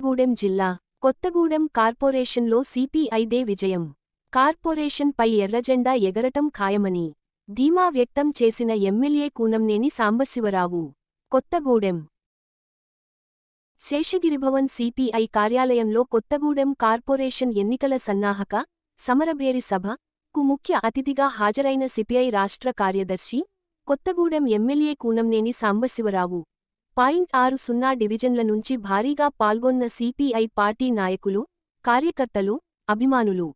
గూడెం జిల్లా కొత్తగూడెం కార్పొరేషన్లో సిపిఐదే విజయం. కార్పొరేషన్ పై ఎర్రజెండా ఎగరటం ఖాయమని ధీమా వ్యక్తం చేసిన ఎమ్మెల్యే కూనంనేని సాంబశివరావు. కొత్తగూడెం శేషగిరిభవన్ సిపిఐ కార్యాలయంలో కొత్తగూడెం కార్పొరేషన్ ఎన్నికల సన్నాహక సమరభేరి సభ కు ముఖ్య అతిథిగా హాజరైన సిపిఐ రాష్ట్ర కార్యదర్శి కొత్తగూడెం ఎమ్మెల్యే కూనంనేని సాంబశివరావు. పాయింట్ ఆరు సున్నా డివిజన్ల నుంచి భారీగా పాల్గొన్న సిపిఐ పార్టీ నాయకులు కార్యకర్తలు అభిమానులు.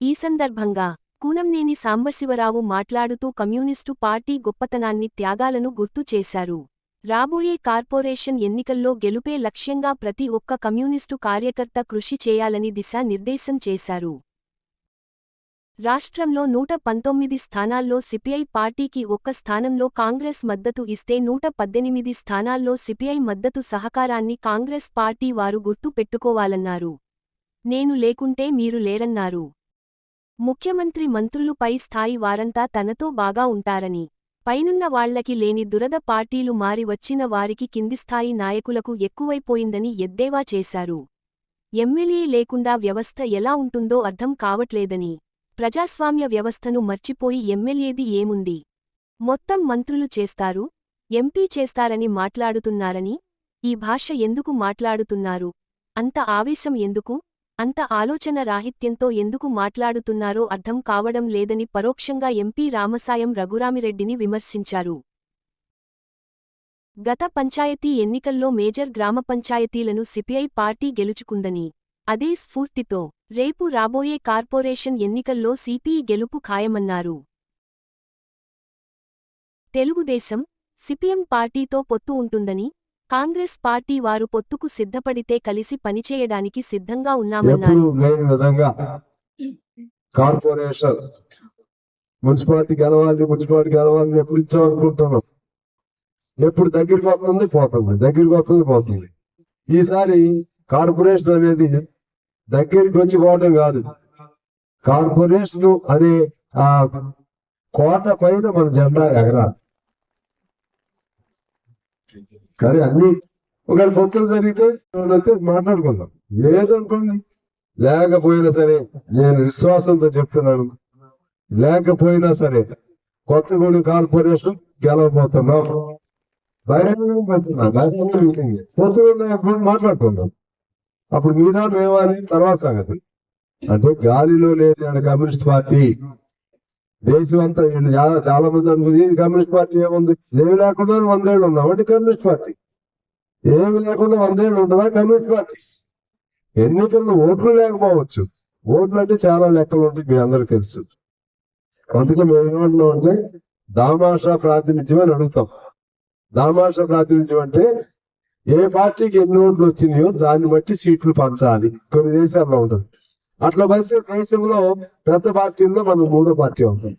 ఈ సందర్భంగా కూనంనేని సాంబశివరావు మాట్లాడుతూ కమ్యూనిస్టు పార్టీ గొప్పతనాన్ని త్యాగాలను గుర్తు చేశారు. రాబోయే కార్పొరేషన్ ఎన్నికల్లో గెలుపే లక్ష్యంగా ప్రతి ఒక్క కమ్యూనిస్టు కార్యకర్త కృషి చేయాలని దిశానిర్దేశం చేశారు. రాష్ట్రంలో నూట పంతొమ్మిది స్థానాల్లో సిపిఐ పార్టీకి ఒక్క స్థానంలో కాంగ్రెస్ మద్దతు ఇస్తే నూట పద్దెనిమిది స్థానాల్లో సిపిఐ మద్దతు సహకారాన్ని కాంగ్రెస్ పార్టీ వారు గుర్తు పెట్టుకోవాలన్నారు. నేను లేకుంటే మీరు లేరన్నారు. ముఖ్యమంత్రి మంత్రులు పై స్థాయి వారంతా తనతో బాగా ఉంటారని పైనున్న వాళ్ళకి లేని దురద పార్టీలు మారి వచ్చిన వారికి కింది స్థాయి నాయకులకు ఎక్కువైపోయిందని ఎద్దేవా చేశారు. ఎమ్మెల్యే లేకుండా వ్యవస్థ ఎలా ఉంటుందో అర్థం కావట్లేదని ప్రజాస్వామ్య వ్యవస్థను మర్చిపోయి ఎమ్మెల్యేది ఏముంది? మొత్తం మంత్రులు చేస్తారు ఎంపీ చేస్తారని మాట్లాడుతున్నారని ఈ భాష ఎందుకు మాట్లాడుతున్నారు? అంత ఆవేశం ఎందుకు? అంత ఆలోచన రాహిత్యంతో ఎందుకు మాట్లాడుతున్నారో అర్థం కావడం లేదని పరోక్షంగా ఎంపీ రామసాయం రఘురామిరెడ్డిని విమర్శించారు. గత పంచాయతీ ఎన్నికల్లో మేజర్ గ్రామ పంచాయతీలను సిపిఐ పార్టీ గెలుచుకుందని అదే స్ఫూర్తితో రేపు రాబోయే కార్పొరేషన్ ఎన్నికల్లో సిపిఈ గెలుపు ఖాయమన్నారు. తెలుగుదేశం సిపిఎం పార్టీతో పొత్తు ఉంటుందని కాంగ్రెస్ పార్టీ వారు పొత్తుకు సిద్ధపడితే కలిసి పనిచేయడానికి సిద్ధంగా ఉన్నామన్నారు. కార్పొరేషన్ మున్సిపాలిటీ గెలవాలి మున్సిపాలిటీ గెలవాలి ఎప్పుడు ఇచ్చో అనుకుంటున్నాం ఎప్పుడు దగ్గరికి వస్తుంది పోతుంది. దగ్గరికి వస్తుంది పోతుంది. ఈసారి కార్పొరేషన్ అనేది దగ్గరికి వచ్చి పోవడం కాదు. కార్పొరేషన్ అనే ఆ కోట పైన మన జెండా ఎగరాలి. సరే అన్ని ఒకవేళ పొత్తులు జరిగితే మాట్లాడుకుందాం. లేదనుకోండి. లేకపోయినా సరే నేను విశ్వాసంతో చెప్తున్నాను. లేకపోయినా సరే కొత్తగూడి కార్పొరేషన్ గెలవబోతున్నాం. బహిరంగంగా పెడుతున్నాం. బహిరంగ పొత్తులు ఉన్నప్పుడు మాట్లాడుకుందాం అప్పుడు మీరా మేమని తర్వాత సంగతి. అంటే గాలిలో లేదు ఆడ కమ్యూనిస్ట్ పార్టీ దేశం అంతా చాలా చాలా మంది అనుకుంది ఇది కమ్యూనిస్ట్ పార్టీ ఏముంది? ఏమి లేకుండా వందేళ్ళు ఉన్నాం. అంటే కమ్యూనిస్ట్ పార్టీ. ఏమి లేకుండా వందేళ్ళు ఉంటుందా? Communist party. ఎన్నికల్లో ఓట్లు లేకపోవచ్చు. ఓట్లు అంటే చాలా లెక్కలు ఉంటాయి మీ అందరికి తెలుసు. అందుకే మేము ఏమంటున్నాం అంటే దామాషా ప్రాతినిధ్యం అని అడుగుతాం. దామాషా ప్రాతినిధ్యం అంటే ఏ పార్టీకి ఎన్ని ఓట్లు వచ్చినాయో దాన్ని బట్టి సీట్లు పంచాలి. కొన్ని దేశాల్లో ఉంటుంది. అట్లా అయితే దేశంలో పెద్ద పార్టీల్లో మనం మూడో పార్టీ అవుతాం.